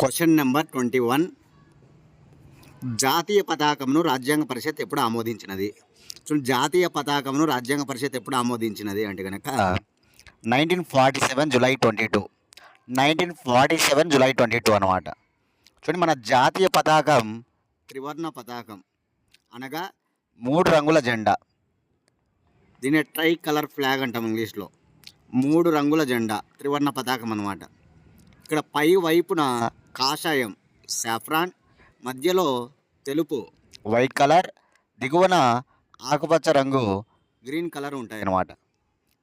Question number twenty one. జాతీయ పతాకంను రాజ్యాంగ పరిషత్ ఎప్పుడు ఆమోదించినది? చూడండి జాతీయ పతాకంను రాజ్యాంగ పరిషత్ ఎప్పుడు ఆమోదించినది అంటే కనుక nineteen forty seven July twenty two. Nineteen forty seven July twenty two అనమాట చూడండి మన జాతీయ పతాకం త్రివర్ణ పతాకం. అనగా మూడు రంగుల జెండా. దీని ట్రై కలర్ ఫ్లాగ్ అంటాం ఇంగ్లీష్లో. మూడు రంగుల జెండా త్రివర్ణ పతాకం అనమాట ఇక్కడ పై వైపున కాషాయం సాఫ్రాన్ మధ్యలో తెలుపు. వైట్ కలర్ దిగువన ఆకుపచ్చ రంగు గ్రీన్ కలర్ ఉంటాయి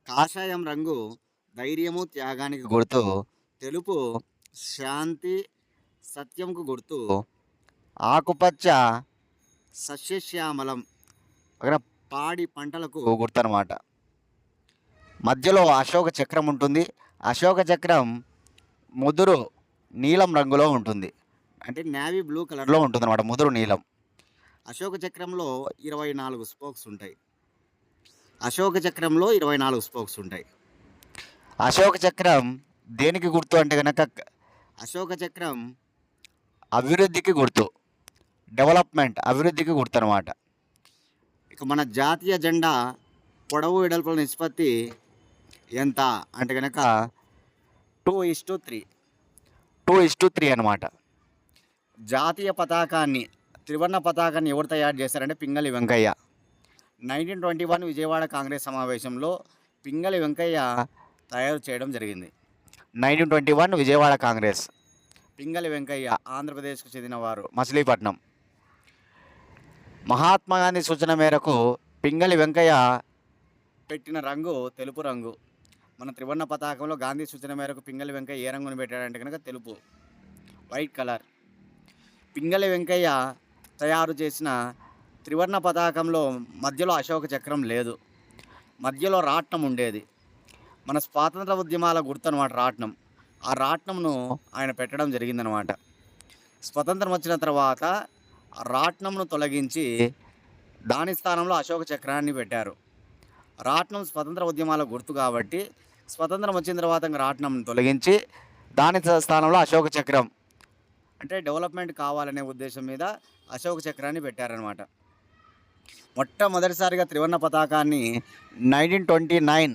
కాషాయం రంగు ధైర్యము త్యాగానికి గుర్తు తెలుపు శాంతి సత్యంకు గుర్తు. ఆకుపచ్చ సస్యశ్యామలం పక్కన పాడి పంటలకు గుర్తు అనమాట మధ్యలో అశోక చక్రం ఉంటుంది. అశోక చక్రం ముదురు నీలం రంగులో ఉంటుంది. అంటే నేవీ బ్లూ కలర్లో ఉంటుంది అనమాట ముదురు నీలం. అశోక చక్రంలో ఇరవై నాలుగు స్పోక్స్ ఉంటాయి. అశోక చక్రంలో ఇరవై నాలుగు స్పోక్స్ ఉంటాయి. అశోక చక్రం దేనికి గుర్తు అంటే కనుక అశోక చక్రం అభివృద్ధికి గుర్తు. డెవలప్మెంట్ అభివృద్ధికి గుర్తు అనమాట ఇక మన జాతీయ జెండా పొడవు వెడల్పుల నిష్పత్తి ఎంత అంటే కనుక two is to three two is to three అనమాట జాతీయ పతాకాన్ని త్రివర్ణ పతాకాన్ని ఎవరు తయారు చేశారంటే Pingali Venkayya. Nineteen twenty one Vijayawada Congress సమావేశంలో పింగళి వెంకయ్య తయారు చేయడం జరిగింది. Nineteen twenty one Vijayawada Congress. Pingali Venkayya ఆంధ్రప్రదేశ్కు చెందినవారు. మచిలీపట్నం. మహాత్మా గాంధీ సూచన మేరకు పింగళి వెంకయ్య పెట్టిన రంగు తెలుపు రంగు. మన త్రివర్ణ పతాకంలో గాంధీ సూచన మేరకు పింగళి వెంకయ్య ఏ రంగును పెట్టాడంటే కనుక తెలుపు. వైట్ కలర్ పింగళి వెంకయ్య తయారు చేసిన త్రివర్ణ పతాకంలో మధ్యలో అశోక చక్రం లేదు. మధ్యలో రాట్నం ఉండేది. మన స్వాతంత్ర ఉద్యమాల గుర్తు అనమాట రాట్నం. ఆ రాట్నంను ఆయన పెట్టడం జరిగిందనమాట. స్వతంత్రం వచ్చిన తర్వాత రాట్నంను తొలగించి దాని స్థానంలో అశోక చక్రాన్ని పెట్టారు. రాట్నం స్వతంత్ర ఉద్యమాల గుర్తు కాబట్టి స్వతంత్రం వచ్చిన తర్వాత ఇంకా రాట్నం తొలగించి దాని స్థానంలో అశోక చక్రం. అంటే డెవలప్మెంట్ కావాలనే ఉద్దేశం మీద అశోక చక్రాన్ని పెట్టారనమాట మొట్టమొదటిసారిగా త్రివర్ణ పతాకాన్ని nineteen twenty nine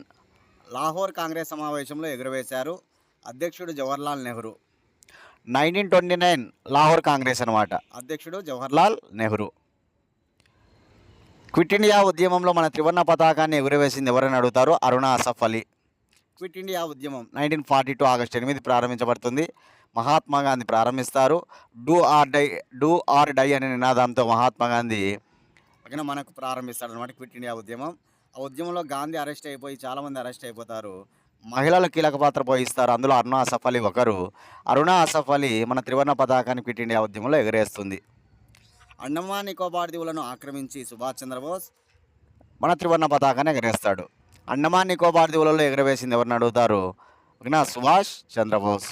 Lahore Congress సమావేశంలో ఎగురవేశారు అధ్యక్షుడు Jawaharlal Nehru. Nineteen twenty nine Lahore Congress అనమాట అధ్యక్షుడు జవహర్లాల్ జవహర్లాల్ నెహ్రూ. క్విట్ ఇండియా ఉద్యమంలో మన త్రివర్ణ పతాకాన్ని ఎగురవేసింది ఎవరని అడుగుతారు అరుణ అసఫ్ అలీ. క్విట్ ఇండియా ఉద్యమం నైన్టీన్ ఫార్టీ టూ ఆగస్టు ఎనిమిది ప్రారంభించబడుతుంది. మహాత్మా గాంధీ ప్రారంభిస్తారు. Do or die do or die అనే నినాదంతో మహాత్మా గాంధీ పక్కన మనకు ప్రారంభిస్తాడు అనమాట క్విట్ ఇండియా ఉద్యమం. ఆ ఉద్యమంలో గాంధీ అరెస్ట్ అయిపోయి చాలామంది అరెస్ట్ అయిపోతారు. మహిళలు కీలక పాత్ర పోషిస్తారు అందులో అరుణ అసఫ్ అలీ ఒకరు. అరుణ అసఫ్ అలీ మన త్రివర్ణ పతాకాన్ని క్విట్ ఇండియా ఉద్యమంలో ఎగరేస్తుంది. అండమాన్ నికోబార్ దీవులను ఆక్రమించి సుభాష్ చంద్రబోస్ మన త్రివర్ణ పతాకాన్ని ఎగరేస్తాడు. అండమాన్ నికోబార్ దీవులలో ఎగరవేసింది ఎవరిని అడుగుతారు? ఓకేనా? సుభాష్ చంద్రబోస్.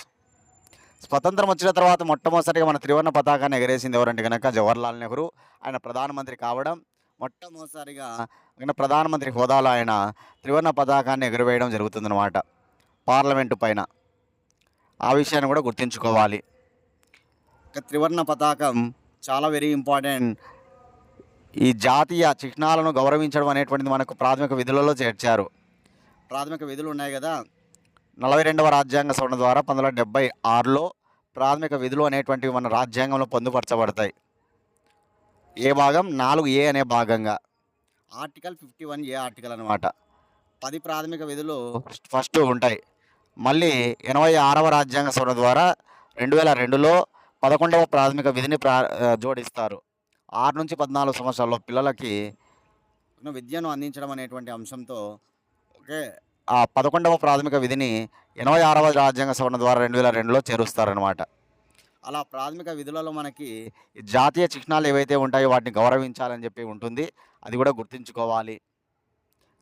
స్వతంత్రం వచ్చిన తర్వాత మొట్టమొదటిగా మన త్రివర్ణ పతాకాన్ని ఎగరేసింది ఎవరంటే కనుక జవహర్లాల్ నెహ్రూ. ఆయన ప్రధానమంత్రి కావడం మొట్టమొదటిసారిగా ఆయన ప్రధానమంత్రి హోదాలో ఆయన త్రివర్ణ పతాకాన్ని ఎగురవేయడం జరుగుతుందన్నమాట పార్లమెంటు పైన. ఆ విషయాన్ని కూడా గుర్తుంచుకోవాలి. ఒక త్రివర్ణ పతాకం చాలా వెరీ ఇంపార్టెంట్ ఈ జాతీయ చిహ్నాలను గౌరవించడం అనేటువంటిది మనకు ప్రాథమిక విధులలో చేర్చారు. ప్రాథమిక విధులు ఉన్నాయి కదా. నలభై రెండవ రాజ్యాంగ సవరణ ద్వారా పంతొమ్మిది వందల డెబ్బై ఆరులో ప్రాథమిక విధులు అనేటువంటివి మన రాజ్యాంగంలో పొందుపరచబడతాయి. ఏ భాగం? నాలుగు ఏ అనే భాగంగా. Article fifty one A article అనమాట పది ప్రాథమిక విధులు ఫస్ట్ ఉంటాయి. మళ్ళీ ఎనభై ఆరవ రాజ్యాంగ సవరణ ద్వారా రెండు వేల రెండులో పదకొండవ ప్రాథమిక విధిని ప్రా జోడిస్తారు. ఆరు నుంచి పద్నాలుగు సంవత్సరాల్లో పిల్లలకి విద్యను అందించడం అనేటువంటి అంశంతో ఓకే ఆ పదకొండవ ప్రాథమిక విధిని ఎనభై ఆరవ రాజ్యాంగ సవరణ ద్వారా రెండు వేల రెండులో చేరుస్తారనమాట అలా ప్రాథమిక విధులలో మనకి జాతీయ చిహ్నాలు ఏవైతే ఉంటాయో వాటిని గౌరవించాలని చెప్పి ఉంటుంది. అది కూడా గుర్తుంచుకోవాలి.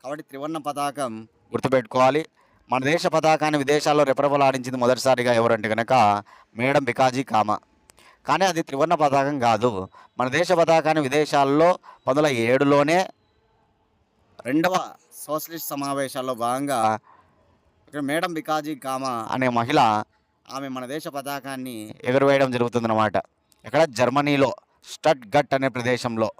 కాబట్టి త్రివర్ణ పతాకం గుర్తుపెట్టుకోవాలి. మన దేశ పతాకాన్ని విదేశాల్లో రెపరెపలాడించింది మొదటిసారిగా ఎవరంటే కనుక మేడం బికాజీ కామ. కానీ అది త్రివర్ణ పతాకం కాదు. మన దేశ పతాకాన్ని విదేశాల్లో పంతొమ్మిది వందల ఏడులోనే రెండవ సోషలిస్ట్ సమావేశాల్లో భాగంగా ఇక్కడ మేడం బికాజీ కామా అనే మహిళ ఆమె మన దేశ పతాకాన్ని ఎగురవేయడం జరుగుతుందన్నమాట. ఇక్కడ జర్మనీలో స్టట్ గట్ అనే ప్రదేశంలో.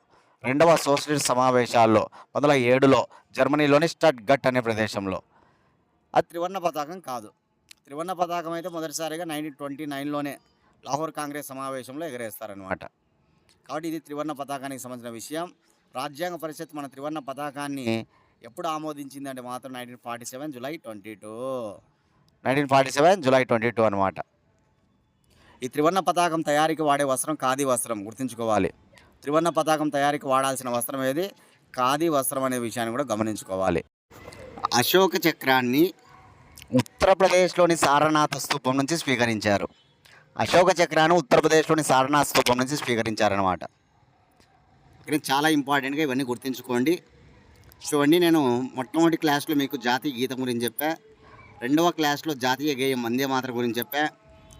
రెండవ సోషలిస్ట్ సమావేశాల్లో వందల ఏడులో జర్మనీలోని స్టట్ గట్ అనే ప్రదేశంలో. అది త్రివర్ణ పతాకం కాదు. త్రివర్ణ పతాకం అయితే మొదటిసారిగా నైన్టీన్ ట్వంటీ నైన్లోనే లాహోర్ కాంగ్రెస్ సమావేశంలో ఎగరేస్తారనమాట కాబట్టి ఇది త్రివర్ణ పతాకానికి సంబంధించిన విషయం. రాజ్యాంగ పరిషత్ మన త్రివర్ణ పతాకాన్ని ఎప్పుడు ఆమోదించింది అంటే మాత్రం nineteen forty seven July twenty two. Nineteen forty seven July twenty two అనమాట ఈ త్రివర్ణ పతాకం తయారీకి వాడే వస్త్రం ఖాదీ వస్త్రం గుర్తుంచుకోవాలి. త్రివర్ణ పతాకం తయారీకి వాడాల్సిన వస్త్రం ఏది? ఖాదీ వస్త్రం అనే విషయాన్ని కూడా గమనించుకోవాలి. అశోక చక్రాన్ని ఉత్తరప్రదేశ్లోని సారనాథ స్థూపం నుంచి స్వీకరించారు. అశోక చక్రాన్ని ఉత్తరప్రదేశ్లోని సారనాథ్ స్తూపం నుంచి స్వీకరించారనమాట ఇక్కడ చాలా ఇంపార్టెంట్గా ఇవన్నీ గుర్తుంచుకోండి. ఇవన్నీ నేను మొట్టమొదటి క్లాస్లో మీకు జాతీయ గీతం గురించి చెప్పా. రెండవ క్లాస్లో జాతీయ గేయం వందే మాత్ర గురించి చెప్పా.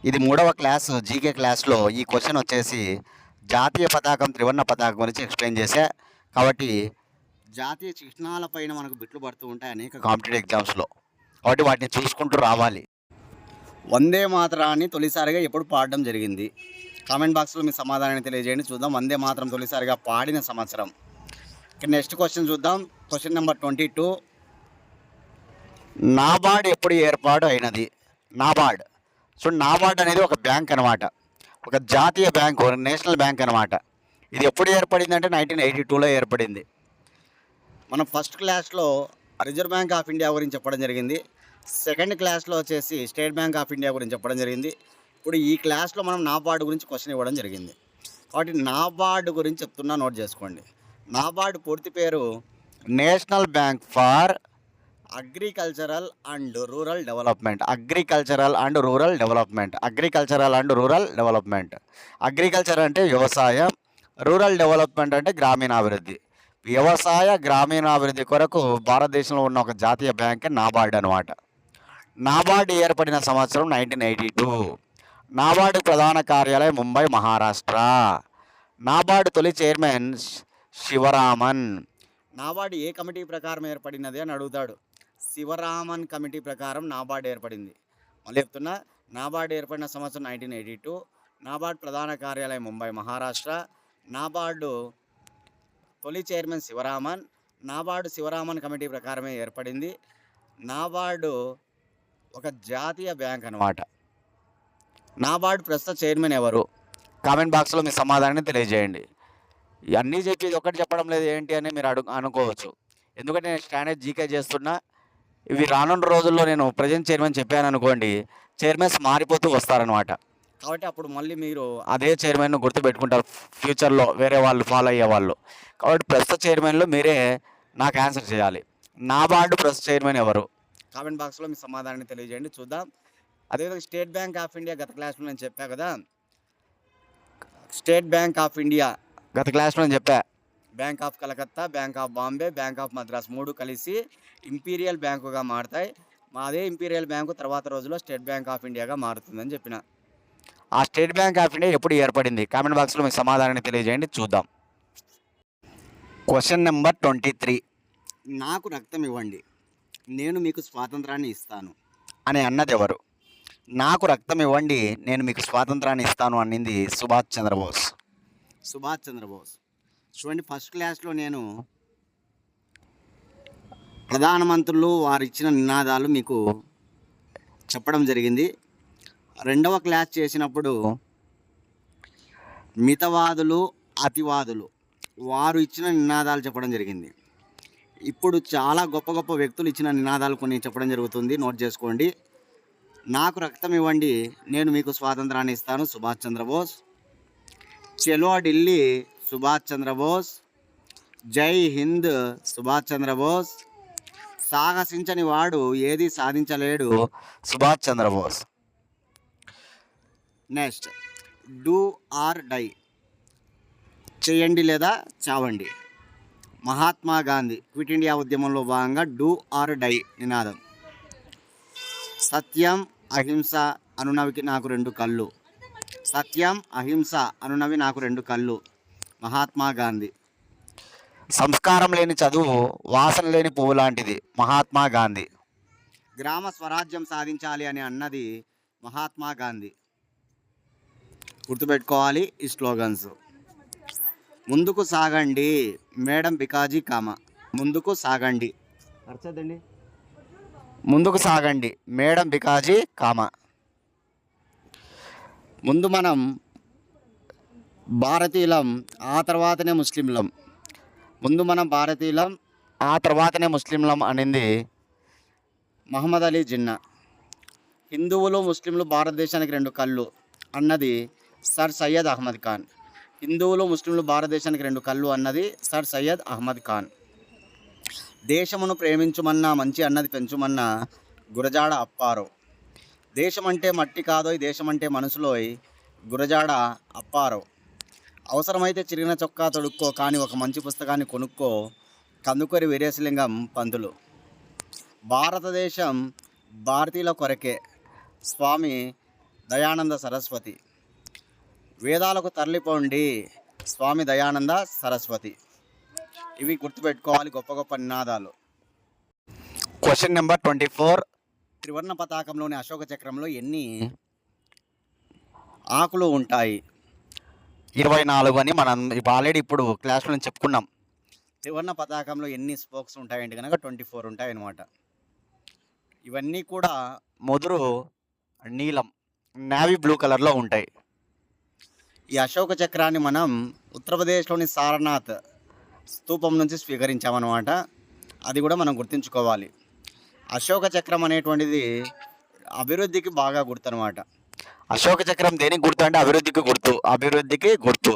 ఇది మూడవ క్లాస్ జీకే క్లాస్లో ఈ క్వశ్చన్ వచ్చేసి జాతీయ పతాకం త్రివర్ణ పతాకం గురించి ఎక్స్ప్లెయిన్ చేశా. కాబట్టి జాతీయ చిహ్నాలపైన మనకు బిట్లు పడుతూ ఉంటాయి అనేక కాంపిటేటివ్ ఎగ్జామ్స్లో. కాబట్టి వాటిని చూసుకుంటూ రావాలి. వందే మాతరాన్ని తొలిసారిగా ఎప్పుడు పాడడం జరిగింది? కామెంట్ బాక్స్లో మీ సమాధానాన్ని తెలియజేయండి. చూద్దాం వందే మాత్రం తొలిసారిగా పాడిన సంవత్సరం. నెక్స్ట్ క్వశ్చన్ చూద్దాం. Question number twenty two. NABARD ఎప్పుడు ఏర్పాటు అయినది? నాబార్డ్. సో నాబార్డ్ అనేది ఒక బ్యాంక్ అనమాట ఒక జాతీయ బ్యాంక్ నేషనల్ బ్యాంక్ అనమాట ఇది ఎప్పుడు ఏర్పడింది అంటే నైన్టీన్ ఎయిటీ టూలో ఏర్పడింది. మనం ఫస్ట్ క్లాస్లో రిజర్వ్ బ్యాంక్ ఆఫ్ ఇండియా గురించి చెప్పడం జరిగింది. సెకండ్ క్లాస్లో వచ్చేసి స్టేట్ బ్యాంక్ ఆఫ్ ఇండియా గురించి చెప్పడం జరిగింది. ఇప్పుడు ఈ క్లాస్లో మనం నాబార్డు గురించి క్వశ్చన్ ఇవ్వడం జరిగింది. కాబట్టి నాబార్డు గురించి చెప్తున్నా నోట్ చేసుకోండి. నాబార్డు పూర్తి పేరు national bank for agricultural and rural development. Agricultural and rural development. Agricultural and rural development. Agriculture అంటే వ్యవసాయం రూరల్ డెవలప్మెంట్ అంటే గ్రామీణాభివృద్ధి. వ్యవసాయ గ్రామీణాభివృద్ధి కొరకు భారతదేశంలో ఉన్న ఒక జాతీయ బ్యాంక్ నాబార్డ్ అనమాట నాబార్డ్ ఏర్పడిన సంవత్సరం నైన్టీన్ ఎయిటీ టూ నాబార్డు ప్రధాన కార్యాలయం ముంబై మహారాష్ట్ర. నాబార్డు తొలి చైర్మన్ శివరామన్. నాబార్డు ఏ కమిటీ ప్రకారం ఏర్పడినది అని అడుగుతాడు. శివరామన్ కమిటీ ప్రకారం నాబార్డు ఏర్పడింది. మళ్ళీ చెప్తున్నా నాబార్డు ఏర్పడిన సంవత్సరం నైన్టీన్ ఎయిటీ టూ నాబార్డు ప్రధాన కార్యాలయం ముంబై మహారాష్ట్ర. నాబార్డు తొలి chairman Sivaraman. NABARD Sivaraman committee ప్రకారమే ఏర్పడింది. నాబార్డు ఒక జాతీయ బ్యాంక్ అనమాట నాబార్డు ప్రస్తుత చైర్మన్ ఎవరు? కామెంట్ బాక్స్లో మీ సమాధానాన్ని తెలియజేయండి. అన్నీ చెప్పి ఒకటి చెప్పడం లేదు ఏంటి అని మీరు అడుగు అనుకోవచ్చు. ఎందుకంటే నేను స్టాండర్డ్ జీకే చేస్తున్నా. ఇవి రానున్న రోజుల్లో నేను ప్రజెంట్ చైర్మన్ చెప్పాను అనుకోండి చైర్మన్స్ మారిపోతూ వస్తారనమాట కాబట్టి అప్పుడు మళ్ళీ మీరు అదే చైర్మన్ గుర్తుపెట్టుకుంటారు. ఫ్యూచర్లో వేరే వాళ్ళు ఫాలో అయ్యే వాళ్ళు. కాబట్టి ప్రస్తుత చైర్మన్లో మీరే నాకు ఆన్సర్ చేయాలి. నా బార్డు ప్రస్తుత చైర్మన్ ఎవరు? కామెంట్ బాక్స్లో మీ సమాధానాన్ని తెలియజేయండి. చూద్దాం. అదేవిధంగా స్టేట్ బ్యాంక్ ఆఫ్ ఇండియా గత క్లాస్లో నేను చెప్పా కదా. స్టేట్ బ్యాంక్ ఆఫ్ ఇండియా గత క్లాస్లో నేను చెప్పా. Bank of Calcutta bank of Bombay bank of Madras మూడు కలిసి ఇంపీరియల్ బ్యాంకుగా మారుతాయి. అదే ఇంపీరియల్ బ్యాంకు తర్వాత రోజుల్లో స్టేట్ బ్యాంక్ ఆఫ్ ఇండియాగా మారుతుందని చెప్పిన. ఆ స్టేట్ బ్యాంక్ ఆఫ్ ఇండియా ఎప్పుడు ఏర్పడింది? కామెంట్ బాక్స్లో మీ సమాధానాన్ని తెలియజేయండి. చూద్దాం. Question number twenty three. నాకు రక్తం ఇవ్వండి. నేను మీకు స్వాతంత్రాన్ని ఇస్తాను. అని అన్నది ఎవరు నాకు రక్తం ఇవ్వండి నేను మీకు స్వాతంత్రాన్ని ఇస్తాను అనింది సుభాష్ చంద్రబోస్. సుభాష్ చంద్రబోస్. చూడండి ఫస్ట్ క్లాస్లో నేను ప్రధానమంత్రులు వారు ఇచ్చిన నినాదాలు మీకు చెప్పడం జరిగింది. రెండవ క్లాస్ చేసినప్పుడు మితవాదులు అతివాదులు వారు ఇచ్చిన నినాదాలు చెప్పడం జరిగింది. ఇప్పుడు చాలా గొప్ప గొప్ప వ్యక్తులు ఇచ్చిన నినాదాలు కొన్ని చెప్పడం జరుగుతుంది. నోట్ చేసుకోండి. నాకు రక్తం ఇవ్వండి. నేను మీకు స్వాతంత్రాన్ని ఇస్తాను. సుభాష్ చంద్రబోస్. చెలో ఢిల్లీ సుభాష్ చంద్రబోస్. జై హింద్ సుభాష్ చంద్రబోస్. సాహసించని వాడు ఏది సాధించలేడు. Subhash Chandrabose. Next. Do or die. చేయండి లేదా చావండి. మహాత్మా గాంధీ క్విట్ ఇండియా ఉద్యమంలో భాగంగా డూ ఆర్ డై నినాదం. సత్యం అహింస అనునవికి నాకు రెండు కళ్ళు. సత్యం అహింస అనునవి నాకు రెండు కళ్ళు. మహాత్మా గాంధీ. సంస్కారం లేని చదువు వాసన లేని పువ్వు లాంటిది. మహాత్మా గాంధీ. గ్రామ స్వరాజ్యం సాధించాలి అని అన్నది మహాత్మా గాంధీ. గుర్తుపెట్టుకోవాలి ఈ స్లోగన్స్. ముందుకు సాగండి. మేడం బికాజీ కామ. ముందుకు సాగండి. అర్థదండి ముందుకు సాగండి. మేడం బికాజీ కామ. ముందు మనం భారతీయులం ఆ తర్వాతనే ముస్లింలం. ముందు మనం భారతీయులం ఆ తర్వాతనే ముస్లింలం అనింది మహమ్మద్ అలీ జిన్నా. హిందువులు ముస్లింలు భారతదేశానికి రెండు కళ్ళు అన్నది సర్ సయ్యద్ అహ్మద్ ఖాన్. హిందువులు ముస్లింలు భారతదేశానికి రెండు కళ్ళు అన్నది సర్ సయ్యద్ అహ్మద్ ఖాన్. దేశమును ప్రేమించుమన్నా మంచి అన్నది పెంచుమన్నా గురజాడ అప్పారు. దేశం అంటే మట్టి కాదోయ్ దేశం అంటే మనసులోయ్ గురజాడ అప్పారు. అవసరమైతే చిరిగిన చొక్కా తొడుక్కో కానీ ఒక మంచి పుస్తకాన్ని కొనుక్కో కందుకూరి వీరేశలింగం పంతులు. భారతదేశం భారతీయుల కొరకే స్వామి దయానంద సరస్వతి. వేదాలకు తరలిపోండి స్వామి దయానంద సరస్వతి. ఇవి గుర్తుపెట్టుకోవాలి గొప్ప గొప్ప నినాదాలు. క్వశ్చన్ నెంబర్ ట్వంటీ ఫోర్ త్రివర్ణ పతాకంలోని అశోక చక్రంలో ఎన్ని ఆకులు ఉంటాయి? ఇరవై నాలుగు అని మనం ఆల్రెడీ ఇప్పుడు క్లాస్లో చెప్పుకున్నాం. త్రివర్ణ పతాకంలో ఎన్ని స్పోక్స్ ఉంటాయంటే కనుక ట్వంటీ ఫోర్ ఉంటాయి అన్నమాట ఇవన్నీ కూడా ముదురు నీలం నావీ బ్లూ కలర్లో ఉంటాయి. ఈ అశోక చక్రాన్ని మనం ఉత్తరప్రదేశ్లోని సారనాథ్ స్తూపం నుంచి స్వీకరించామన్నమాట. అది కూడా మనం గుర్తుంచుకోవాలి. అశోక చక్రం అనేటువంటిది అభివృద్ధికి బాగా గుర్తు అశోక చక్రం దేనికి గుర్తు అంటే అభివృద్ధికి గుర్తు. అభివృద్ధికి గుర్తు.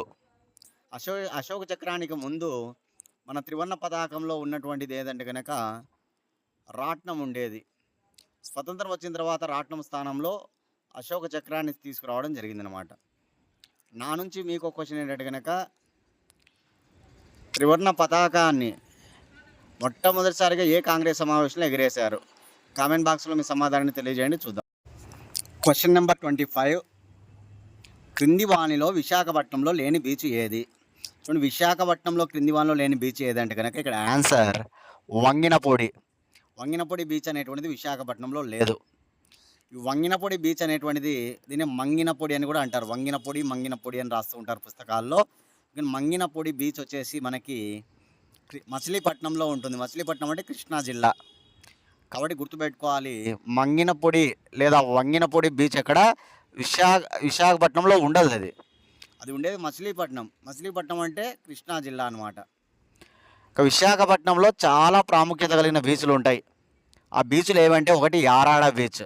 అశో అశోక చక్రానికి ముందు మన త్రివర్ణ పతాకంలో ఉన్నటువంటిది ఏదంటే కనుక రాట్నం ఉండేది. స్వతంత్రం వచ్చిన తర్వాత రాట్నం స్థానంలో అశోక చక్రాన్ని తీసుకురావడం జరిగిందనమాట నా నుంచి మీకు క్వశ్చన్ ఏంటంటే కనుక త్రివర్ణ పతాకాన్ని మొట్టమొదటిసారిగా ఏ కాంగ్రెస్ సమావేశంలో ఎగిరేశారు? కామెంట్ బాక్స్లో మీ సమాధానాన్ని తెలియజేయండి చూద్దాం. క్వశ్చన్ నెంబర్ ట్వంటీ ఫైవ్ క్రింది వాణిలో విశాఖపట్నంలో లేని బీచ్ ఏది? చూడండి విశాఖపట్నంలో క్రింది వాణిలో లేని బీచ్ ఏదంటే కనుక ఇక్కడ ఆన్సర్ వంగినపూడి. వంగినపొడి బీచ్ అనేటువంటిది విశాఖపట్నంలో లేదు. వంగినపొడి బీచ్ అనేటువంటిది దీన్ని మంగినపొడి అని కూడా అంటారు. వంగినపొడి మంగినపొడి అని రాస్తూ ఉంటారు పుస్తకాల్లో. మంగినపొడి బీచ్ వచ్చేసి మనకి మచిలీపట్నంలో ఉంటుంది. మచిలీపట్నం అంటే కృష్ణా జిల్లా. కాబట్టి గుర్తుపెట్టుకోవాలి మంగినపొడి లేదా వంగినపొడి బీచ్ ఎక్కడ? విశాఖ విశాఖపట్నంలో ఉండదు అది. అది ఉండేది మచిలీపట్నం. మచిలీపట్నం అంటే కృష్ణా జిల్లా అనమాట విశాఖపట్నంలో చాలా ప్రాముఖ్యత కలిగిన బీచ్లు ఉంటాయి. ఆ బీచ్లు ఏవంటే ఒకటి యారాడ బీచ్.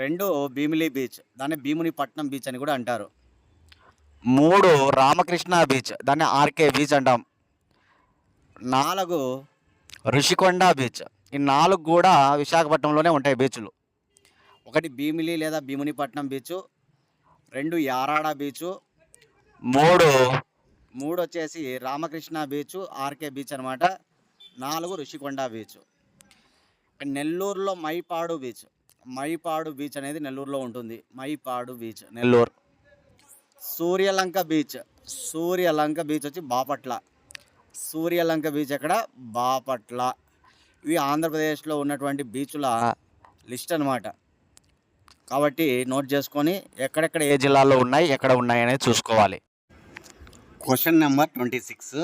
రెండు భీమిలి బీచ్ దాన్ని భీముని పట్నం బీచ్ అని కూడా అంటారు. మూడు రామకృష్ణ బీచ్ దాన్ని ఆర్కే బీచ్ అంటాం. నాలుగు ఋషికొండ బీచ్ ఈ నాలుగు కూడా విశాఖపట్నంలోనే ఉంటాయి బీచ్లు. ఒకటి భీమిలి లేదా భీమునిపట్నం బీచ్ రెండు యారాడ బీచ్ మూడు మూడు వచ్చేసి రామకృష్ణ బీచ్ ఆర్కే బీచ్ అనమాట నాలుగు ఋషికొండ బీచ్. నెల్లూరులో మైపాడు బీచ్. మైపాడు బీచ్ అనేది నెల్లూరులో ఉంటుంది. Mypadu beach Nellore. Suryalanka beach Suryalanka beach వచ్చి బాపట్ల. సూర్యలంక బీచ్ ఎక్కడ? బాపట్ల. ఇవి ఆంధ్రప్రదేశ్లో ఉన్నటువంటి బీచ్ల లిస్ట్ అన్నమాట. కాబట్టి నోట్ చేసుకొని ఎక్కడెక్కడ ఏ జిల్లాలో ఉన్నాయి ఎక్కడ ఉన్నాయి అనేది చూసుకోవాలి. Question number twenty six.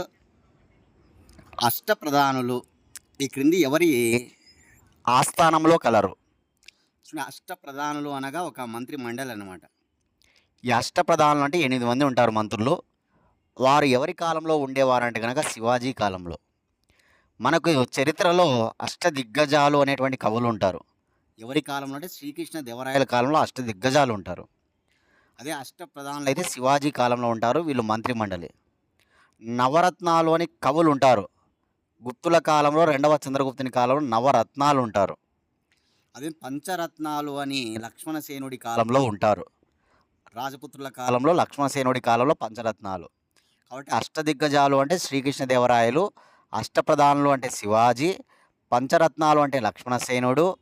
అష్టప్రధానులు ఈ క్రింది ఎవరి ఆస్థానంలో కలరు. అష్టప్రధానులు అనగా ఒక మంత్రి మండలి అనమాట ఈ అష్టప్రధానులు అంటే ఎనిమిది మంది ఉంటారు మంత్రులు. వారు ఎవరి కాలంలో ఉండేవారంటే కనుక శివాజీ కాలంలో. మనకు చరిత్రలో అష్ట దిగ్గజాలు అనేటువంటి కవులు ఉంటారు. ఎవరి కాలంలో అంటే శ్రీకృష్ణ దేవరాయల రాయల కాలంలో అష్ట దిగ్గజాలు ఉంటారు. అదే అష్టప్రధానులు అయితే శివాజీ కాలంలో ఉంటారు వీళ్ళు మంత్రి మండలి. నవరత్నాలు అని కవులు ఉంటారు. గుప్తుల కాలంలో రెండవ చంద్రగుప్తుని కాలంలో నవరత్నాలు ఉంటారు. అదే పంచరత్నాలు అని లక్ష్మణసేనుడి కాలం కాలంలో ఉంటారు. రాజపుత్రుల కాలం. కాలంలో లక్ష్మణసేనుడి కాలంలో పంచరత్నాలు. కాబట్టి అష్టదిగ్గజాలు అంటే శ్రీకృష్ణదేవరాయలు అష్టప్రధానులు అంటే శివాజీ పంచరత్నాలు అంటే లక్ష్మణసేనుడు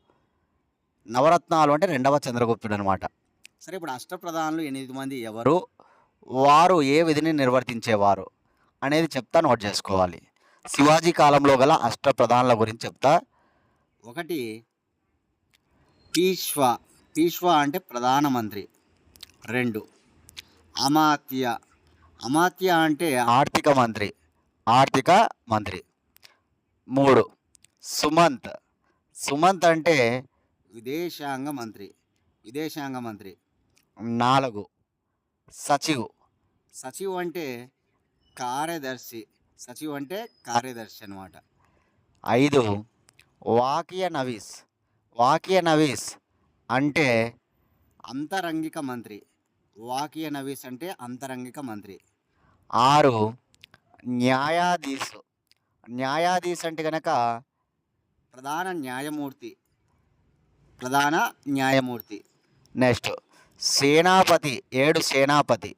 నవరత్నాలు అంటే రెండవ చంద్రగుప్తుడు అనమాట సరే ఇప్పుడు అష్టప్రధానులు ఎనిమిది మంది ఎవరు? వారు ఏ విధిని నిర్వర్తించేవారు అనేది చెప్తా నోట్ చేసుకోవాలి. శివాజీ కాలంలో గల అష్టప్రధానుల గురించి చెప్తా. ఒకటి పీష్వ పీష్వా అంటే ప్రధానమంత్రి. రెండు. అమాత్య. అమాత్య అంటే ఆర్థిక మంత్రి. ఆర్థిక మంత్రి. మూడు. సుమంత్. సుమంత్ అంటే విదేశాంగ మంత్రి. విదేశాంగ మంత్రి. నాలుగు. సచివ్. సచివ్ అంటే కార్యదర్శి. సచివ్ అంటే కార్యదర్శి అనమాట ఐదు. వాకియ నవీస్. వాకియ నవీస్ అంటే అంతరంగిక మంత్రి. వాకియ నవీస్ అంటే అంతరంగిక మంత్రి. ఆరు న్యాయాధీశు. న్యాయాధీశ్ అంటే కనుక ప్రధాన న్యాయమూర్తి. ప్రధాన న్యాయమూర్తి. నెక్స్ట్ సేనాపతి. ఏడు సేనాపతి.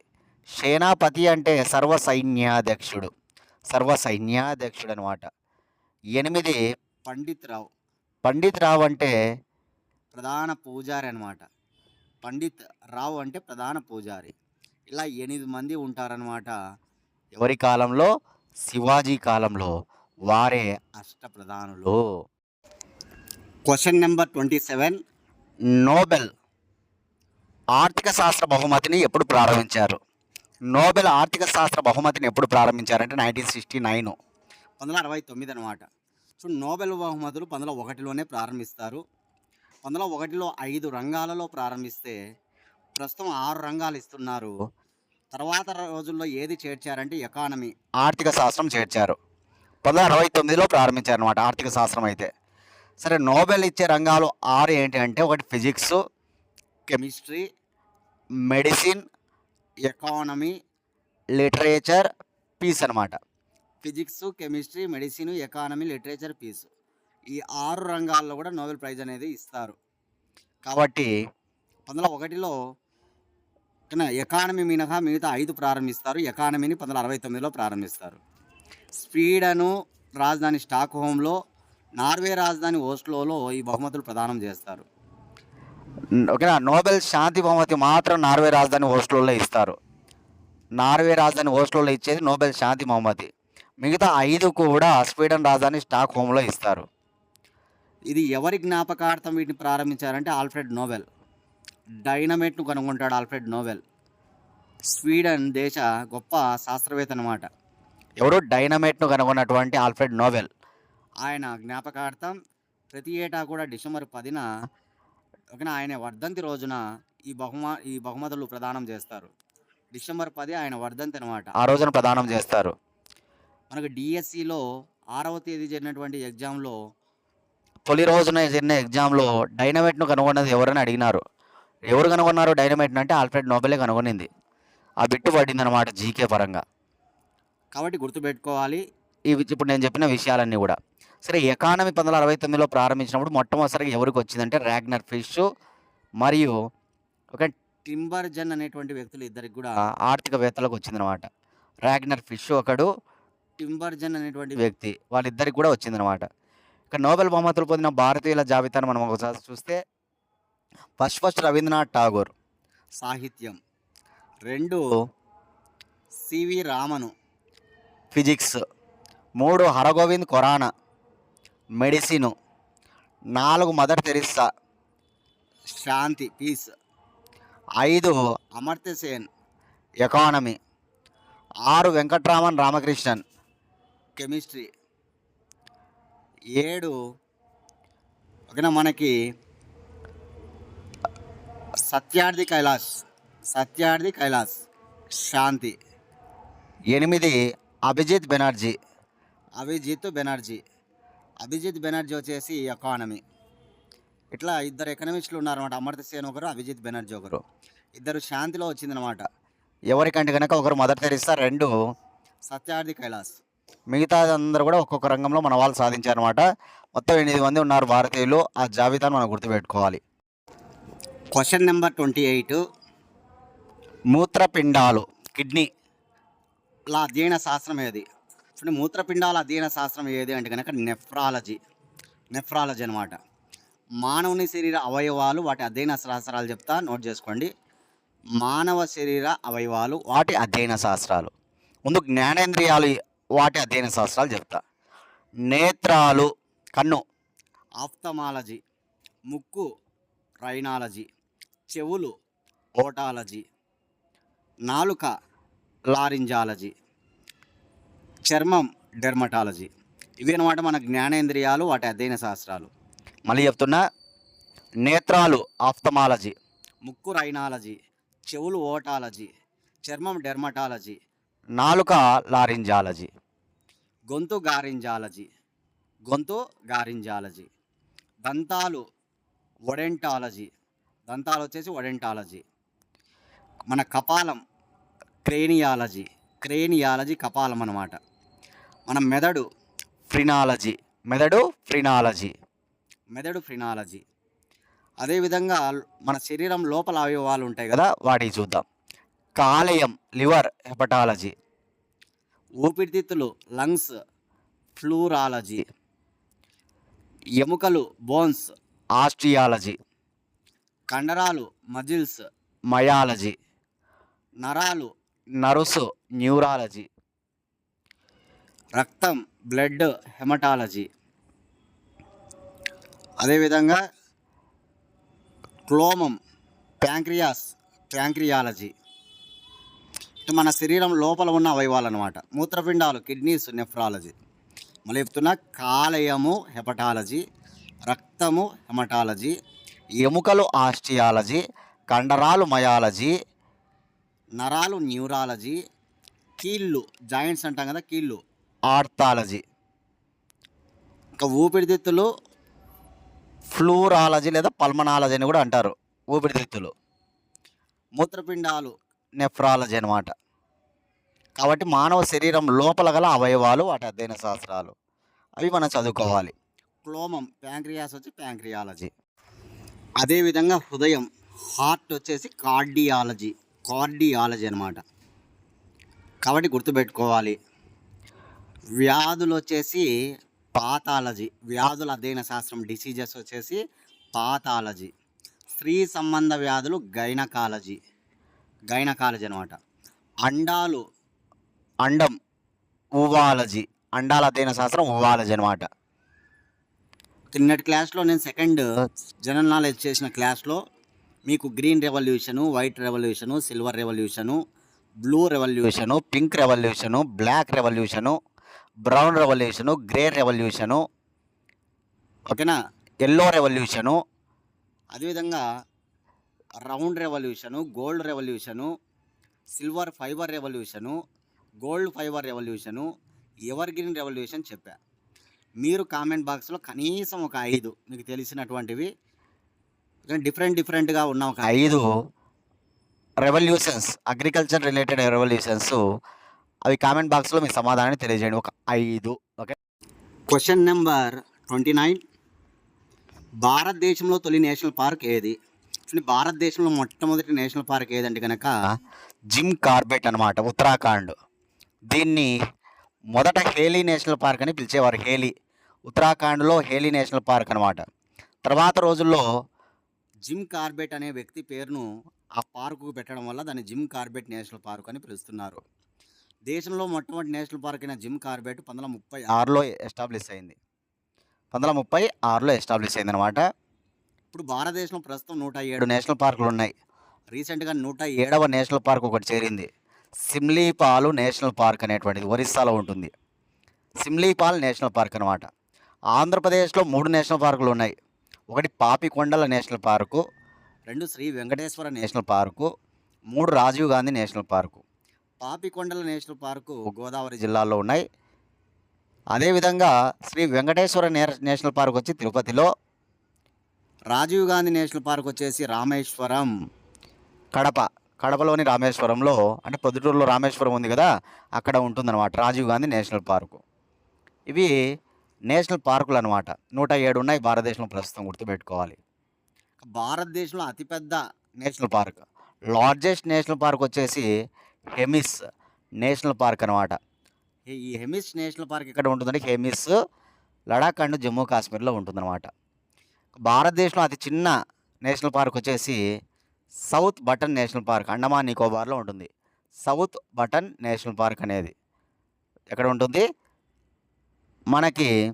సేనాపతి అంటే సర్వ సైన్యాధ్యక్షుడు సర్వ సైన్యాధ్యక్షుడు అనమాట ఎనిమిది పండిత్ రావు పండిత్ రావు అంటే ప్రధాన పూజారి అనమాట పండిత్ రావు అంటే ప్రధాన పూజారి. ఇలా ఎనిమిది మంది ఉంటారనమాట ఎవరి కాలంలో? శివాజీ కాలంలో. వారే అష్ట ప్రధానులు. Question number twenty seven Nobel ఆర్థిక శాస్త్ర బహుమతిని ఎప్పుడు ప్రారంభించారు? నోబెల్ ఆర్థిక శాస్త్ర బహుమతిని ఎప్పుడు ప్రారంభించారంటే నైన్టీన్ సిక్స్టీ నైన్ పంతొమ్మిది అరవై తొమ్మిది అనమాట సో నోబెల్ బహుమతులు పంతొమ్మిది ఒకటిలోనే ప్రారంభిస్తారు. పంతొమ్మిది ఒకటిలో ఐదు రంగాలలో ప్రారంభిస్తే ప్రస్తుతం ఆరు రంగాలు ఇస్తున్నారు. తర్వాత రోజుల్లో ఏది చేర్చారంటే ఎకానమీ. ఆర్థిక శాస్త్రం చేర్చారు. పంతొమ్మిది అరవై తొమ్మిదిలో ప్రారంభించారు అనమాట ఆర్థిక శాస్త్రం అయితే. సరే నోబెల్ ఇచ్చే రంగాలు ఆరు ఏంటి అంటే ఒకటి physics chemistry medicine economy literature peace అనమాట physics chemistry medicine economy literature peace ఈ ఆరు రంగాల్లో కూడా నోబెల్ ప్రైజ్ అనేది ఇస్తారు. కాబట్టి పంతొమ్మిది ఒకటిలో ఎకానమీ మినహా మిగతా ఐదు ప్రారంభిస్తారు. ఎకానమీని పంతొమ్మిది అరవై తొమ్మిదిలో ప్రారంభిస్తారు. స్వీడను రాజధాని స్టాక్ హోమ్లో నార్వే రాజధాని ఓస్లోలో ఈ బహుమతులు ప్రదానం చేస్తారు. ఓకేనా? నోబెల్ శాంతి బహుమతి మాత్రం నార్వే రాజధాని ఓస్లోలో ఇస్తారు. నార్వే రాజధాని ఓస్లోలో ఇచ్చేది నోబెల్ శాంతి బహుమతి. మిగతా ఐదు కూడా స్వీడన్ రాజధాని స్టాక్ హోమ్లో ఇస్తారు. ఇది ఎవరి జ్ఞాపకార్థం వీటిని ప్రారంభించారంటే ఆల్ఫ్రెడ్ నోబెల్. డైనమైట్ను కనుగొంటాడు ఆల్ఫ్రెడ్ నోబెల్. స్వీడన్ దేశ గొప్ప శాస్త్రవేత్త అనమాట ఎవరు డైనమైట్ను కనుగొన్నటువంటి ఆల్ఫ్రెడ్ నోబెల్. ఆయన జ్ఞాపకార్థం ప్రతి ఏటా కూడా డిసెంబర్ పదిన ఒకన ఆయన వర్ధంతి రోజున ఈ బహుమా ఈ బహుమతులు ప్రదానం చేస్తారు. డిసెంబర్ పది ఆయన వర్ధంతి అనమాట ఆ రోజున ప్రదానం చేస్తారు. మనకు డిఎస్సిలో ఆరవ తేదీ జరిగినటువంటి ఎగ్జామ్లో తొలి రోజున జరిగిన ఎగ్జామ్లో డైనమైట్ను కనుగొన్నది ఎవరని అడిగినారు. ఎవరు కనుగొన్నారు డైనమైట్ను అంటే ఆల్ఫ్రెడ్ నోబెలే కనుగొనింది. ఆ బిట్టు పడింది అనమాట జీకే పరంగా. కాబట్టి గుర్తుపెట్టుకోవాలి. ఇవి ఇప్పుడు నేను చెప్పిన విషయాలన్నీ కూడా. సరే ఎకానమీ పంతొమ్మిది వందల అరవై తొమ్మిదిలో ప్రారంభించినప్పుడు మొట్టమొదటిసారిగా ఎవరికి వచ్చిందంటే ర్యాగ్నర్ ఫిష్ మరియు ఒక టింబర్జన్ అనేటువంటి వ్యక్తులు ఇద్దరికి కూడా ఆర్థికవేత్తలకు వచ్చిందనమాట ర్యాగ్నర్ ఫిష్ ఒకడు టింబర్జన్ అనేటువంటి వ్యక్తి వాళ్ళిద్దరికి కూడా వచ్చిందనమాట ఇక నోబెల్ బహుమతులు పొందిన భారతీయుల జాబితాను మనం ఒకసారి చూస్తే ఫస్ట్ ఫస్ట్ రవీంద్రనాథ్ ఠాగూర్ సాహిత్యం. రెండు సివి రామను. ఫిజిక్స్ మూడు హరగోవింద్ ఖొరానా మెడిసిన్ నాలుగు మదర్ తెరిస్సా శాంతి పీస్. ఐదు అమర్త్య సేన్. ఎకానమీ. ఆరు వెంకట్రామన్ రామకృష్ణన్ కెమిస్ట్రీ. ఏడు ఓకేనా మనకి సత్యార్థి కైలాస్ సత్యార్థి కైలాస్ శాంతి. ఎనిమిది అభిజిత్ బెనర్జీ. అభిజిత్ బెనర్జీ. అభిజిత్ బెనర్జీ వచ్చేసి ఎకానమీ ఇట్లా ఇద్దరు ఎకనమిస్టులు ఉన్నారన్నమాట. అమర్త్య సేన్ ఒకరు అభిజిత్ బెనర్జీ ఒకరు. ఇద్దరు శాంతిలో వచ్చిందనమాట ఎవరికంటే కనుక ఒకరు మదర్ తెరిస్తా రెండు సత్యార్థి కైలాస్. మిగతా అందరూ కూడా ఒక్కొక్క రంగంలో మన వాళ్ళు సాధించారన్నమాట. మొత్తం ఎనిమిది మంది ఉన్నారు భారతీయులు. ఆ జాబితాను మనం గుర్తుపెట్టుకోవాలి. క్వశ్చన్ నెంబర్ ట్వంటీ ఎయిట్ మూత్రపిండాలు కిడ్నీ. లా అధ్యయన శాస్త్రం ఏది? చూడండి మూత్రపిండాల అధ్యయన శాస్త్రం ఏది అంటే కనుక నెఫ్రాలజీ. నెఫ్రాలజీ అనమాట మానవుని శరీర అవయవాలు వాటి అధ్యయన శాస్త్రాలు చెప్తా నోట్ చేసుకోండి. మానవ శరీర అవయవాలు వాటి అధ్యయన శాస్త్రాలు. ముందు జ్ఞానేంద్రియాలు వాటి అధ్యయన శాస్త్రాలు చెప్తా. నేత్రాలు కన్ను ఆఫ్థమాలజీ ముక్కు రైనాలజీ చెవులు ఓటాలజీ నాలుక లారింజాలజీ చర్మం డెర్మటాలజీ. ఇవి అనమాట మన జ్ఞానేంద్రియాలు వాటి అధ్యయన శాస్త్రాలు. మళ్ళీ చెప్తున్నా నేత్రాలు ఆఫ్థమాలజీ ముక్కు రైనాలజీ చెవులు ఓటాలజీ చర్మం డెర్మటాలజీ నాలుక లారింజాలజీ. గొంతు గారింజాలజీ. గొంతు గారింజాలజీ. దంతాలు ఒడెంటాలజీ. దంతాలు వచ్చేసి ఒడెంటాలజీ. మన కపాలం క్రేనియాలజీ. క్రేనియాలజీ కపాలం అన్నమాట. మన మెదడు ఫ్రినాలజీ. మెదడు ఫ్రినాలజీ. మెదడు ఫ్రినాలజీ. అదేవిధంగా మన శరీరం లోపల అవయవాలు ఉంటాయి కదా కదా వాటికి చూద్దాం. కాలేయం లివర్ హెపటాలజీ. ఊపిరితిత్తులు లంగ్స్ ఫ్లూరాలజీ. ఎముకలు బోన్స్. ఆస్ట్రియాలజీ. కండరాలు మజిల్స్. మయాలజీ. నరాలు. నరుసు న్యూరాలజీ. రక్తం బ్లడ్ హెమటాలజీ. అదేవిధంగా క్లోమం ప్యాంక్రియాస్ ప్యాంక్రియాలజీ. మన శరీరం లోపల ఉన్న అవయవాలు అనమాట మూత్రపిండాలు కిడ్నీస్ నెఫ్రాలజీ. మళ్ళీ చెప్తున్నా కాలేయము హెపటాలజీ రక్తము హెమటాలజీ ఎముకలు ఆస్టియాలజీ కండరాలు మయాలజీ నరాలు న్యూరాలజీ కీళ్ళు జాయింట్స్ అంటాం కదా కీళ్ళు ఆర్థాలజీ. ఇంకా ఊపిరితిత్తులు ఫ్లూరాలజీ లేదా పల్మనాలజీ అని కూడా అంటారు. ఊపిరితిత్తులు. మూత్రపిండాలు నెఫ్రాలజీ అనమాట కాబట్టి మానవ శరీరం లోపల గల అవయవాలు వాటి అధ్యయన శాస్త్రాలు. అవి మనం చదువుకోవాలి. క్లోమం ప్యాంక్రియాస్ వచ్చి ప్యాంక్రియాలజీ. అదేవిధంగా హృదయం హార్ట్ వచ్చేసి కార్డియాలజీ కార్డియాలజీ అనమాట కాబట్టి గుర్తుపెట్టుకోవాలి. వ్యాధులు వచ్చేసి పాతాలజీ వ్యాధుల అధ్యయన శాస్త్రం డిసీజెస్ వచ్చేసి పాతాలజీ స్త్రీ సంబంధ వ్యాధులు గైనకాలజీ. గైనకాలజీ అనమాట అండాలు అండం ఉవాలజీ అండాల అధ్యయన శాస్త్రం ఉవాలజీ అనమాట నిన్నటి క్లాస్లో నేను సెకండ్ జనరల్ నాలెడ్జ్ చేసిన క్లాస్లో మీకు green revolution white revolution silver revolution blue revolution revolution pink revolution black revolution brown revolution grey revolution ఓకేనా? Yellow revolution. అదేవిధంగా round revolution gold revolution silver fibre revolution gold fibre revolution ever green revolution చెప్పా. మీరు comment బాక్స్లో కనీసం ఒక ఐదు మీకు తెలిసినటువంటివి. Different డిఫరెంట్గా ఉన్న ఒక ఐదు రెవల్యూషన్స్ అగ్రికల్చర్ రిలేటెడ్ రెవల్యూషన్స్ అవి కామెంట్ బాక్స్లో మీ సమాధానాన్ని తెలియజేయండి. ఒక ఐదు okay? Question number twenty nine. భారతదేశంలో తొలి నేషనల్ పార్క్ ఏది? చూడండి, భారతదేశంలో మొట్టమొదటి నేషనల్ పార్క్ ఏదంటే కనుక? జిమ్ కార్బెట్ అనమాట ఉత్తరాఖండ్. దీన్ని మొదట హేలీ నేషనల్ పార్క్ అని పిలిచేవారు హేలీ. ఉత్తరాఖండ్లో హేలీ నేషనల్ పార్క్ అనమాట తర్వాత రోజుల్లో జిమ్ కార్బెట్ అనే వ్యక్తి పేరును ఆ పార్కుకు పెట్టడం వల్ల దాన్ని జిమ్ కార్బెట్ నేషనల్ పార్క్ అని పిలుస్తున్నారు. దేశంలో మొట్టమొదటి నేషనల్ పార్క్ అయిన జిమ్ కార్బెట్ పంతొమ్మిది ముప్పై ఆరులో ఎస్టాబ్లిష్ అయింది. పంతొమ్మిది ముప్పై ఆరులో ఎస్టాబ్లిష్ అయింది అనమాట ఇప్పుడు భారతదేశంలో ప్రస్తుతం నూట ఏడు నేషనల్ పార్కులు ఉన్నాయి. రీసెంట్గా నూట ఏడు ఏడవ నేషనల్ పార్క్ ఒకటి చేరింది. సిమ్లీపాలు నేషనల్ పార్క్ అనేటువంటిది ఒరిస్సాలో ఉంటుంది. సిమ్లీపాల్ నేషనల్ పార్క్ అనమాట ఆంధ్రప్రదేశ్లో మూడు నేషనల్ పార్కులు ఉన్నాయి. ఒకటి పాపికొండల నేషనల్ పార్కు రెండు శ్రీ వెంకటేశ్వర నేషనల్ పార్కు మూడు రాజీవ్ గాంధీ నేషనల్ పార్కు. పాపికొండల నేషనల్ పార్కు గోదావరి జిల్లా జిల్లాల్లో ఉన్నాయి. అదేవిధంగా శ్రీ వెంకటేశ్వర నేషనల్ పార్క్ వచ్చి తిరుపతిలో రాజీవ్ గాంధీ నేషనల్ పార్క్ వచ్చేసి రామేశ్వరం కడప. కడపలోని రామేశ్వరంలో అంటే పొద్దుటూరులో రామేశ్వరం ఉంది కదా అక్కడ ఉంటుందన్నమాట రాజీవ్ గాంధీ నేషనల్ పార్కు. ఇవి నేషనల్ పార్కులు అనమాట నూట ఏడు ఉన్నాయి భారతదేశంలో ప్రస్తుతం గుర్తుపెట్టుకోవాలి. భారతదేశంలో అతిపెద్ద national park. Largest national park వచ్చేసి హెమిస్ నేషనల్ పార్క్ అనమాట ఈ- హెమిస్ నేషనల్ పార్క్ ఇక్కడ ఉంటుందంటే హెమిస్ లడాఖ్ అండ్ జమ్మూ కాశ్మీర్లో ఉంటుందన్నమాట. భారతదేశంలో అతి చిన్న నేషనల్ పార్క్ వచ్చేసి South Button national park Andaman నికోబార్లో ఉంటుంది. సౌత్ బటన్ నేషనల్ పార్క్ అనేది ఎక్కడ ఉంటుంది? మనకి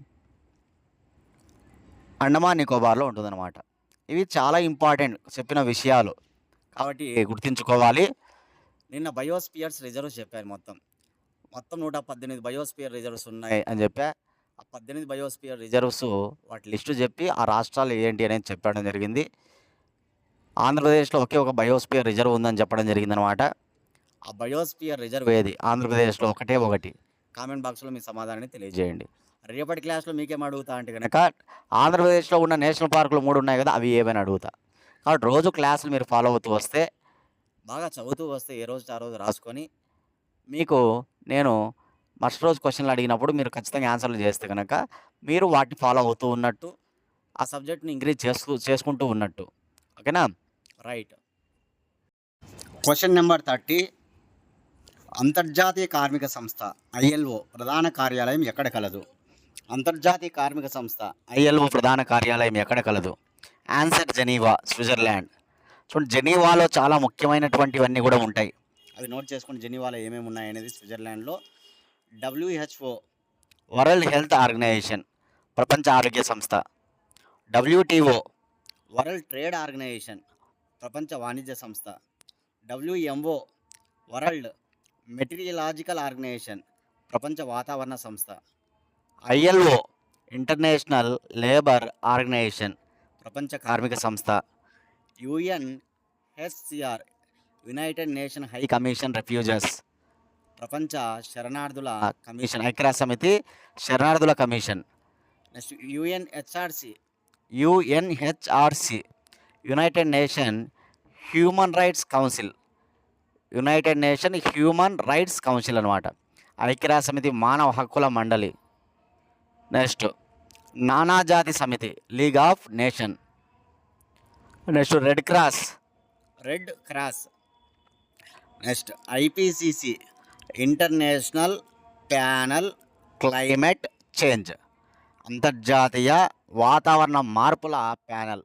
అండమాన్ నికోబార్లో ఉంటుందన్నమాట. ఇవి చాలా ఇంపార్టెంట్ చెప్పిన విషయాలు కాబట్టి గుర్తుంచుకోవాలి. నిన్న బయోస్పియర్స్ రిజర్వ్స్ చెప్పాను మొత్తం. మొత్తం నూట పద్దెనిమిది బయోస్పియర్ రిజర్వ్స్ ఉన్నాయి ఉన్నాయి అని చెప్పా. ఆ పద్దెనిమిది బయోస్పియర్ రిజర్వ్స్ వాటి లిస్టు చెప్పి ఆ రాష్ట్రాలు ఏంటి అనేది చెప్పడం జరిగింది. ఆంధ్రప్రదేశ్లో ఒకే ఒక బయోస్పియర్ రిజర్వ్ ఉందని చెప్పడం జరిగిందనమాట ఆ బయోస్పియర్ రిజర్వ్ ఏది? ఆంధ్రప్రదేశ్లో ఒకటే ఒకటి. కామెంట్ బాక్స్లో మీ సమాధానాన్ని తెలియజేయండి. రేపటి క్లాస్లో మీకేం అడుగుతా అంటే కనుక ఆంధ్రప్రదేశ్లో ఉన్న నేషనల్ పార్కులు మూడు ఉన్నాయి కదా అవి ఏమైనా అడుగుతా. కాబట్టి రోజు క్లాసులు మీరు ఫాలో అవుతూ వస్తే బాగా చదువుతూ వస్తే ఏ రోజు ఆ రోజు రాసుకొని మీకు నేను మస్ట్ రోజు క్వశ్చన్లు అడిగినప్పుడు మీరు ఖచ్చితంగా ఆన్సర్లు చేస్తే కనుక మీరు వాటిని ఫాలో అవుతూ ఉన్నట్టు ఆ సబ్జెక్ట్ని ఇంక్రీజ్ చేసుకు చేసుకుంటూ ఉన్నట్టు. ఓకేనా? రైట్. Question number thirty. అంతర్జాతీయ కార్మిక సంస్థ ఐఎల్ఓ ప్రధాన కార్యాలయం ఎక్కడ కలదు? అంతర్జాతీయ కార్మిక సంస్థ ఐఎల్ఓ ప్రధాన కార్యాలయం ఎక్కడ కలదు? Answer Geneva Switzerland. చూడండి జెనీవాలో చాలా ముఖ్యమైనటువంటివన్నీ కూడా ఉంటాయి. అవి నోట్ చేసుకుని జెనీవాలో ఏమేమి ఉన్నాయి అనేది స్విట్జర్లాండ్లో డబ్ల్యూహెచ్ఓ వరల్డ్ హెల్త్ ఆర్గనైజేషన్ ప్రపంచ ఆరోగ్య సంస్థ. డబ్ల్యూటీఓ వరల్డ్ ట్రేడ్ ఆర్గనైజేషన్ ప్రపంచ వాణిజ్య సంస్థ. డబ్ల్యూఎంఓ వరల్డ్ మెటీరియలాజికల్ ఆర్గనైజేషన్ ప్రపంచ వాతావరణ సంస్థ. ఐఎల్ఓ ఇంటర్నేషనల్ లేబర్ ఆర్గనైజేషన్ ప్రపంచ కార్మిక సంస్థ. UN HCR united nation high high commission refugees ప్రపంచ శరణార్థుల కమిషన్. ఐక్యరాజ్య సమితి శరణార్థుల commission. Next UN HRC UNHRC. United nation human rights council. United nation human rights council అనమాట ఐక్యరాజ్య సమితి మానవ హక్కుల మండలి. నెక్స్ట్ నానాజాతి సమితి league of nation. Next red cross. Red cross. Next IPCC. International panel climate change అంతర్జాతీయ వాతావరణ మార్పుల ప్యానెల్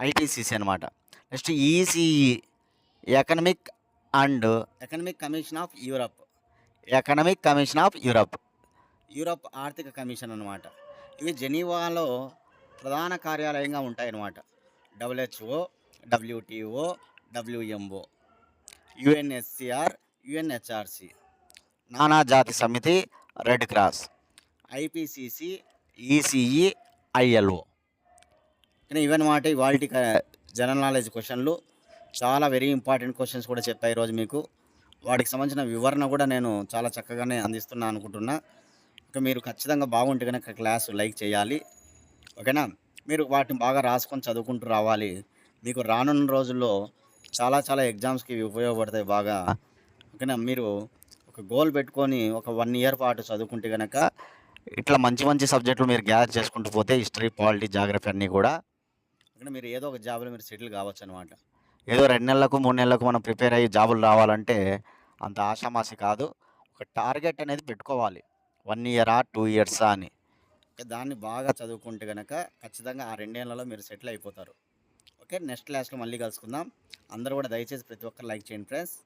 ఐటీసీసీ అనమాట next ECE economic and economic commission of Europe. Economic commission of Europe. Europe ఆర్థిక కమిషన్ అన్నమాట. ఇవి జెనీవాలో ప్రధాన కార్యాలయంగా ఉంటాయి అన్నమాట WHO WTO WMO. UNSCR UNHRC. నానాజాతి సమితి Red Cross. IPCC ECE ILO. కానీ ఇవన్నమాట ఇవాళ జనరల్ నాలెడ్జ్ క్వశ్చన్లు చాలా వెరీ ఇంపార్టెంట్ క్వశ్చన్స్ కూడా చెప్పాయి ఈరోజు మీకు. వాటికి సంబంధించిన వివరణ కూడా నేను చాలా చక్కగానే అందిస్తున్నా అనుకుంటున్నా. ఇక మీరు ఖచ్చితంగా బాగుంటే కనుక క్లాస్ లైక్ చేయాలి. ఓకేనా? మీరు వాటిని బాగా రాసుకొని చదువుకుంటూ రావాలి. మీకు రానున్న రోజుల్లో చాలా చాలా ఎగ్జామ్స్కి ఉపయోగపడతాయి బాగా. ఓకేనా మీరు ఒక గోల్ పెట్టుకొని ఒక వన్ ఇయర్ పాటు చదువుకుంటే కనుక ఇట్లా మంచి మంచి సబ్జెక్టులు మీరు గ్యాదర్ చేసుకుంటూ పోతే హిస్టరీ పాలిటీ జాగ్రఫీ అన్నీ కూడా ఓకేనా మీరు ఏదో ఒక జాబ్లో మీరు సెటిల్ కావచ్చు అనమాట ఏదో రెండు నెలలకు మూడు నెలలకు మనం ప్రిపేర్ అయ్యి జాబులు రావాలంటే అంత ఆషామాషి కాదు. ఒక టార్గెట్ అనేది పెట్టుకోవాలి. వన్ ఇయరా టూ ఇయర్సా అని. దాన్ని బాగా చదువుకుంటే కనుక ఖచ్చితంగా ఆ రెండేళ్ళలో మీరు సెటిల్ అయిపోతారు. ఓకే నెక్స్ట్ క్లాస్లో మళ్ళీ కలుసుకుందాం. అందరూ కూడా దయచేసి ప్రతి ఒక్కరు లైక్ చేయండి ఫ్రెండ్స్